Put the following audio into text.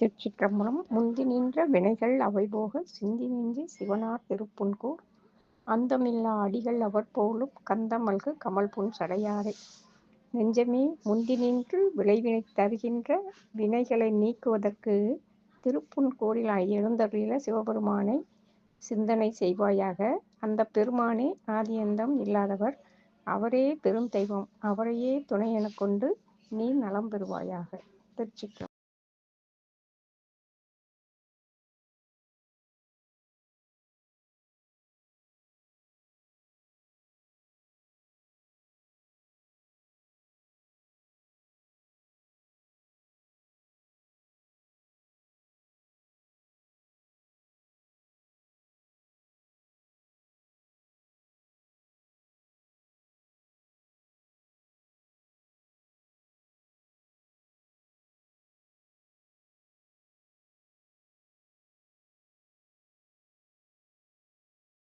திருச்சிற்றம்பலம் முந்தி நின்ற வினைகள் அவைபோக சிந்தி நெஞ்சு சிவனார் திருப்புன்கூர். அந்தமில்லா அடிகள் அவர் போலும் கந்தமல்கு கமழ்புன் சடையாரே. நெஞ்சமே முந்தி நின்று விளைவினை தருகின்ற வினைகளை நீக்குவதற்கு திருப்புன்கூரில் எழுந்தருளிய சிவபெருமானை சிந்தனை செய்வாயாக. அந்த பெருமானே ஆதியந்தம் இல்லாதவர். அவரே பெரும் தெய்வம் அவரையே துணை எனக் கொண்டு நீ நலம் பெறுவாயாக. திருச்சிற்றம்பலம்.